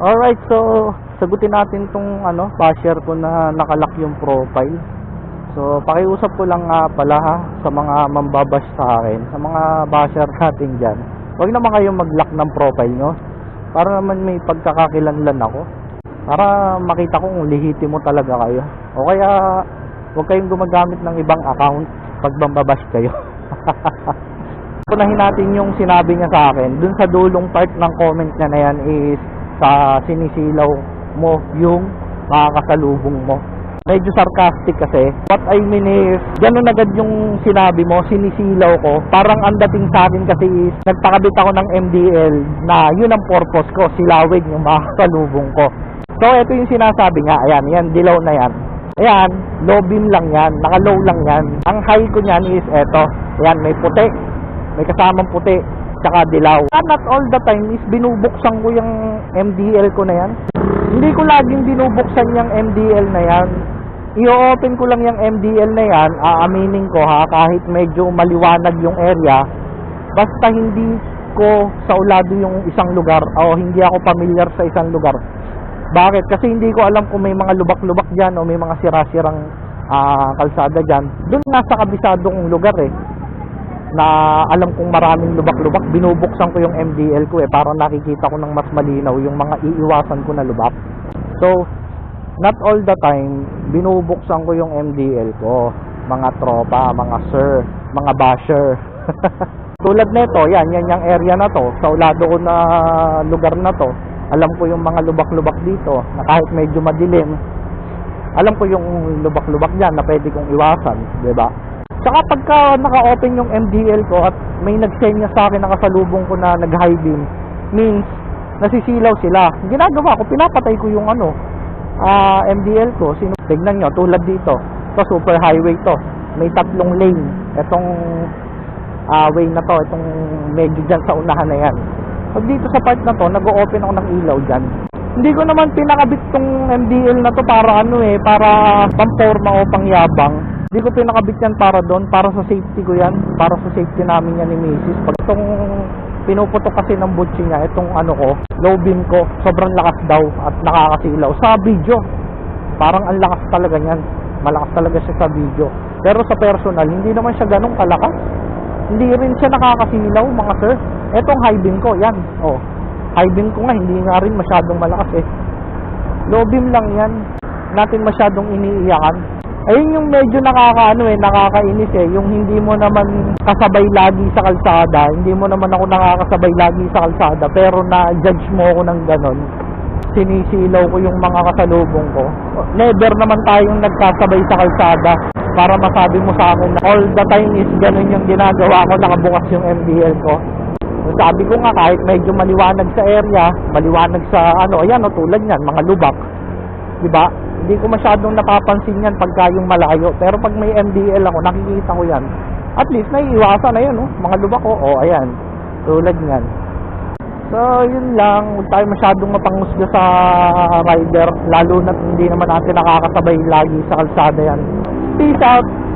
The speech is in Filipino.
Alright, so sagutin natin tong ano, basher ko na nakalock yung profile. So, pakiusap ko lang nga pala ha, sa mga mambabash sa akin, sa mga basher natin dyan. Huwag naman kayong mag-lock ng profile nyo. Para naman may pagkakakilanlan ako. Para makita ko kung lihitimo talaga kayo. O kaya, huwag kayong gumagamit ng ibang account pag mambabash kayo. Unahin natin yung sinabi niya sa akin. Dun sa dulong part ng comment niya na yan is sa sinisilaw mo yung makakasalubong mo. Medyo sarcastic kasi. What I mean is, ganun agad yung sinabi mo, sinisilaw ko. Parang ang dating sa akin kasi is, nagpakabit ako ng MDL na yun ang purpose ko, silawin yung makakasalubong ko. So, ito yung sinasabi nga, ayan, yan, dilaw na yan. Ayan, low beam lang yan, naka-low lang yan. Ang high ko niyan is eto, ayan, may puti, may kasamang puti, tsaka dilaw. And not all the time is binubuksan ko yung MDL ko na yan. Hindi ko laging binubuksan yung MDL na yan. I-open ko lang yung MDL na yan, aaminin ko ha, kahit medyo maliwanag yung area, basta hindi ko saulado yung isang lugar o hindi ako familiar sa isang lugar. Bakit? Kasi hindi ko alam kung may mga lubak-lubak dyan o may mga sira-sirang ah, kalsada dyan. Doon nasa kabisado kong lugar eh na alam kong maraming lubak-lubak, binubuksan ko yung MDL ko eh para nakikita ko ng mas malinaw yung mga iiwasan ko na lubak. So, not all the time, binubuksan ko yung MDL ko. Mga tropa, mga sir, mga basher. Tulad nito, yan, yan yung area na to. Sa ulado ko na lugar na to, alam ko yung mga lubak-lubak dito na kahit medyo madilim, alam ko yung lubak-lubak dyan na pwede kong iwasan, ba? Tsaka pagka naka-open yung MDL ko at may nagsenya sa akin nakasalubong ko na nag-high beam, means nasisilaw sila. Ginagawa ko, pinapatay ko yung ano, ah, MDL ko. Sino, tignan nyo, tulad dito. To super highway to. May tatlong lane. Itong ah, way na to, itong medyo dyan sa unahan na yan. Pag dito sa part na to, nag-open ako ng ilaw dyan. Hindi ko naman pinakabit tong MDL na to para ano eh, para pamporma o pangyabang. Hindi ko pinakabit yan para doon, para sa safety ko yan, para sa safety namin yan ni Mrs. Pag itong pinuputok kasi ng butsi niya, itong ano ko, low beam ko, sobrang lakas daw at nakakasilaw. Sa video, parang ang lakas talaga niyan. Malakas talaga siya sa video. Pero sa personal, hindi naman siya ganong kalakas. Hindi rin siya nakakasilaw, mga sir. Etong high beam ko, yan. Oh, high beam ko nga, hindi nga rin masyadong malakas eh. Low beam lang yan. Natin masyadong iniiyakan. Ayun yung medyo nakakaano eh, nakakainis eh, yung hindi mo naman kasabay lagi sa kalsada, hindi mo naman ako nakakasabay lagi sa kalsada, pero na-judge mo ako ng ganon. Sinisilaw ko yung mga kasalubong ko. Never naman tayong nagkasabay sa kalsada para masabi mo sa akin na all the time is ganon yung ginagawa ko, nakabukas yung MDL ko. Sabi ko nga kahit medyo maliwanag sa area, maliwanag sa ano, ayan o tulad niyan, mga lubak. 'Di ba? Hindi ko masyadong napapansin yan pagka yung malayo. Pero pag may MDL ako, nakikita ko yan. At least naiiwasan na yun, oh. mga lubak ko. Oh, ayan. Tulad niyan. So, yun lang. Huwag tayo masyadong mapangusga sa rider. Lalo na hindi naman natin nakakasabay lagi sa kalsada yan. Peace out!